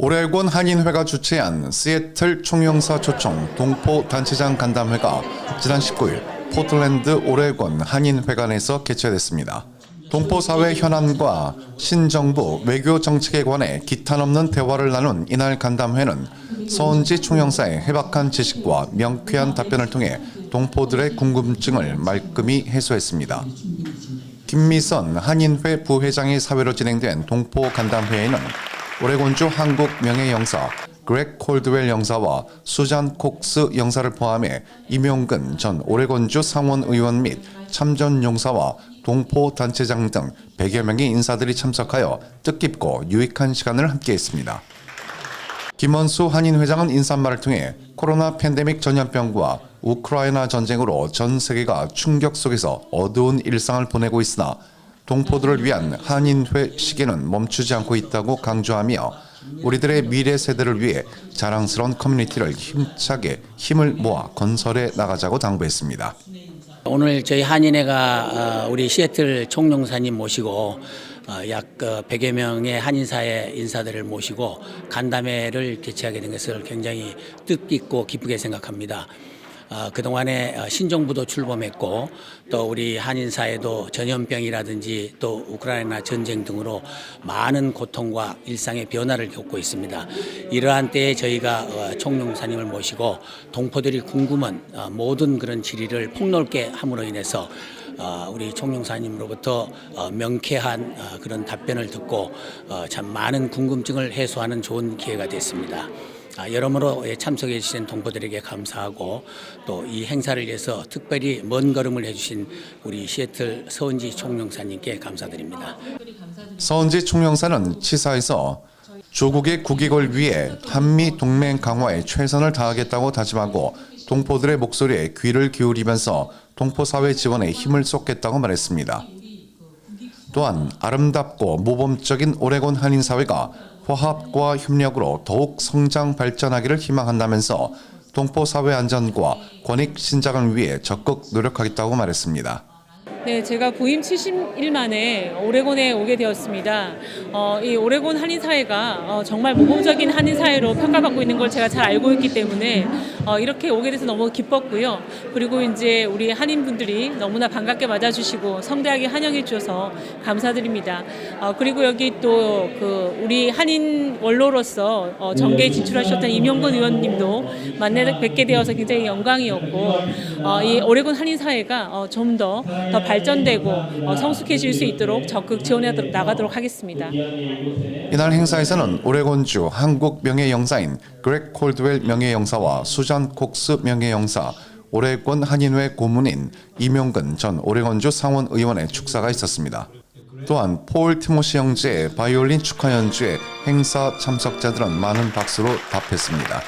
오레곤 한인회가 주최한 시애틀 총영사 초청 동포 단체장 간담회가 지난 19일 포틀랜드 오레곤 한인회관에서 개최됐습니다. 동포 사회 현안과 신정부 외교 정책에 관해 기탄 없는 대화를 나눈 이날 간담회는 서은지 총영사의 해박한 지식과 명쾌한 답변을 통해 동포들의 궁금증을 말끔히 해소했습니다. 김미선 한인회 부회장의 사회로 진행된 동포 간담회에는 오레곤주 한국 명예영사 그렉 콜드웰 영사와 수잔 콕스 영사를 포함해 임용근 전 오레곤주 상원의원 및 참전 용사와 동포 단체장 등 100여 명의 인사들이 참석하여 뜻깊고 유익한 시간을 함께했습니다. 김원수 한인회장은 인사말을 통해 코로나 팬데믹 전염병과 우크라이나 전쟁으로 전 세계가 충격 속에서 어두운 일상을 보내고 있으나 동포들을 위한 한인회 시계는 멈추지 않고 있다고 강조하며 우리들의 미래 세대를 위해 자랑스러운 커뮤니티를 힘차게 힘을 모아 건설해 나가자고 당부했습니다. 오늘 저희 한인회가 어, 우리 시애틀 총영사님 모시고 어, 약 100여 명의 한인사회 인사들을 모시고 간담회를 개최하게 된 것을 굉장히 뜻깊고 기쁘게 생각합니다. 어, 그동안에 어, 신정부도 출범했고 또 우리 한인 사회도 전염병이라든지 또 우크라이나 전쟁 등으로 많은 고통과 일상의 변화를 겪고 있습니다. 이러한 때에 저희가 어, 총영사님을 모시고 동포들이 궁금한 어, 모든 그런 질의를 폭넓게 함으로 인해서 어, 우리 총영사님으로부터 어, 명쾌한 어, 그런 답변을 듣고 어, 참 많은 궁금증을 해소하는 좋은 기회가 됐습니다. 아, 여러모로 예, 참석해 주신 동포들에게 감사하고 또 이 행사를 위해서 특별히 먼 걸음을 해주신 우리 시애틀 서은지 총영사님께 감사드립니다. 서은지 총영사는 치사에서 조국의 국익을 위해 한미 동맹 강화에 최선을 다하겠다고 다짐하고 동포들의 목소리에 귀를 기울이면서 동포 사회 지원에 힘을 쏟겠다고 말했습니다. 또한 아름답고 모범적인 오레곤 한인 사회가 화합과 협력으로 더욱 성장 발전하기를 희망한다면서 동포 사회 안전과 권익 신장을 위해 적극 노력하겠다고 말했습니다. 네, 제가 부임 70일 만에 오레곤에 오게 되었습니다. 어, 이 오레곤 한인 사회가 어, 정말 모범적인 한인 사회로 평가받고 있는 걸 제가 잘 알고 있기 때문에 어, 이렇게 오게 돼서 너무 기뻤고요. 그리고 이제 우리 한인 분들이 너무나 반갑게 맞아주시고 성대하게 환영해 주셔서 감사드립니다. 어, 그리고 여기 또 그 우리 한인 원로로서 어, 정계에 진출하셨던 임용근 의원님도 만나 뵙게 되어서 굉장히 영광이었고 어, 이 오레곤 한인 사회가 어, 좀더더 발전되고 어, 성숙해질 수 있도록 적극 지원해 나가도록 하겠습니다. 이날 행사에서는 오레곤주 한국 명예영사인 그렉 콜드웰 명예영사와 수잔 콕스 명예영사, 오레곤 한인회 고문인 이명근 전 오레곤주 상원 의원의 축사가 있었습니다. 또한 폴 티모시 형제의 바이올린 축하 연주에 행사 참석자들은 많은 박수로 답했습니다.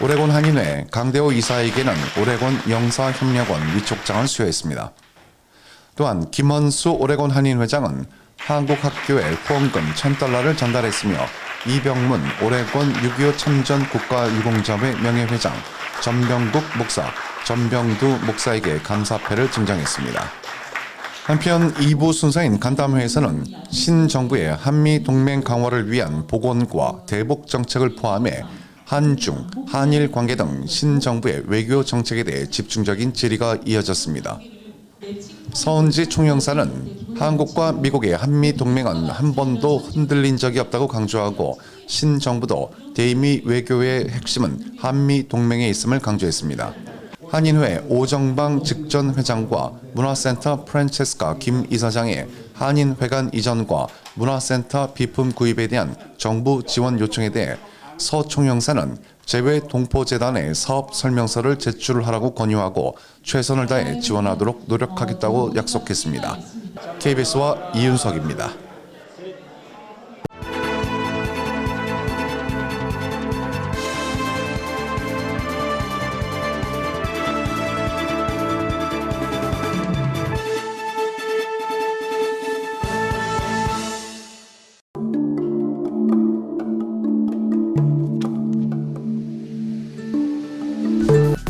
오레곤 한인회 강대호 이사에게는 오레곤 영사협력원 위촉장을 수여했습니다. 또한 김원수 오레곤 한인회장은 한국 학교에 후원금 1000달러를 전달했으며 이병문 오레곤 6.25 참전 국가유공자회 명예회장 전병국 목사, 전병두 목사에게 감사패를 증정했습니다. 한편 2부 순서인 간담회에서는 신정부의 한미 동맹 강화를 위한 복원과 대북 정책을 포함해 한중, 한일 관계 등 신정부의 외교 정책에 대해 집중적인 질의가 이어졌습니다. 서은지 총영사는 한국과 미국의 한미 동맹은 한 번도 흔들린 적이 없다고 강조하고 신정부도 대미 외교의 핵심은 한미 동맹에 있음을 강조했습니다. 한인회 오정방 직전 회장과 문화센터 프란체스카 김 이사장의 한인회관 이전과 문화센터 비품 구입에 대한 정부 지원 요청에 대해 서 총영사는 재외 동포재단에 사업 설명서를 제출하라고 권유하고 최선을 다해 지원하도록 노력하겠다고 약속했습니다. KBS와 이윤석입니다.